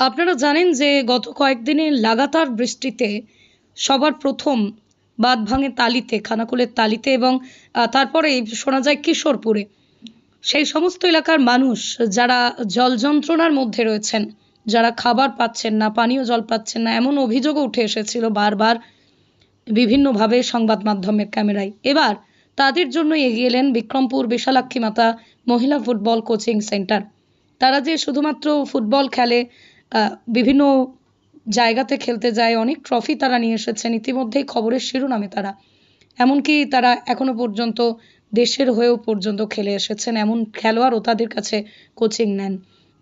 আপনারা জানেন যে গত কয়েকদিনে লাগাতার বৃষ্টিতে সবার প্রথম বাঁধ ভাঙে তালিতে, খানাকুলের তালিতে এবং তারপরে শোনা যায় কিশোরপুরে। সেই সমস্ত এলাকার মানুষ যারা জল যন্ত্রণার মধ্যে রয়েছেন, যারা খাবার পাচ্ছেন না, পানীয় জল পাচ্ছেন না, এমন অভিযোগও উঠে এসেছিল বারবার বিভিন্নভাবে সংবাদ মাধ্যমের ক্যামেরায়। এবার তাদের জন্য এগিয়ে এলেন বিক্রমপুর বিশালাক্ষী মাতা মহিলা ফুটবল কোচিং সেন্টার। তারা যে শুধুমাত্র ফুটবল খেলে বিভিন্ন জায়গাতে খেলতে যায়, অনেক ট্রফি তারা নিয়ে এসেছেন। ইতিমধ্যেই খবরের শিরোনামে তারা। এমনকি তারা এখনও পর্যন্ত দেশের হয়েও পর্যন্ত খেলে এসেছেন। এমন খেলোয়াড়ও তাদের কাছে কোচিং নেন।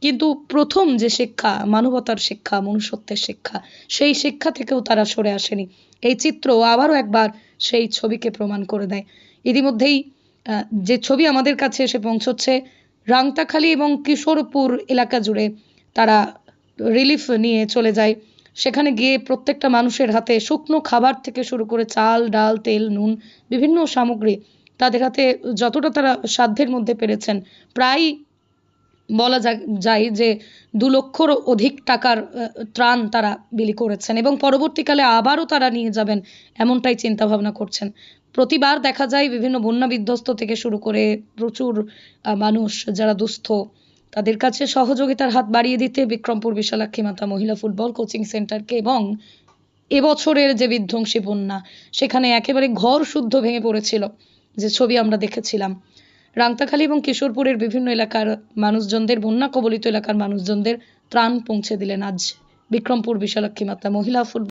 কিন্তু প্রথম যে শিক্ষা, মানবতার শিক্ষা, মনুষ্যত্বের শিক্ষা, সেই শিক্ষা থেকেও তারা সরে আসেনি। এই চিত্র আবারও একবার সেই ছবিকে প্রমাণ করে দেয়। ইতিমধ্যেই যে ছবি আমাদের কাছে এসে পৌঁছচ্ছে, রাংতাখালী এবং কিশোরপুর এলাকা জুড়ে তারা রিলিফ নিয়ে চলে যায়। সেখানে গিয়ে প্রত্যেকটা মানুষের হাতে শুকনো খাবার থেকে শুরু করে চাল, ডাল, তেল, নুন, বিভিন্ন সামগ্রী তাদের হাতে যতটা তারা সাধ্যের মধ্যে পেরেছেন। প্রায় বলা যায় যে দু লক্ষর অধিক টাকার ত্রাণ তারা বিলি করেছেন এবং পরবর্তীকালে আবারও তারা নিয়ে যাবেন এমনটাই চিন্তা ভাবনা করছেন। প্রতিবার দেখা যায় বিভিন্ন বন্যা বিধ্বস্ত থেকে শুরু করে প্রচুর মানুষ যারা দুস্থ তাদের কাছে সহযোগিতার হাত বাড়িয়ে দিতে বিক্রমপুর বিশালাক্ষী মাতা মহিলা ফুটবল কোচিং সেন্টারকে এবং এবছরের যে বিধ্বংসী বন্যা, সেখানে একেবারে ঘর শুদ্ধ ভেঙে পড়েছিল, যে ছবি আমরা দেখেছিলাম। রাংতাখালী এবং কিশোরপুরের বিভিন্ন এলাকার মানুষজনদের, বন্যা কবলিত এলাকার মানুষজনদের ত্রাণ পৌঁছে দিলেন আজ বিক্রমপুর বিশালাক্ষী মাতা মহিলা ফুটবল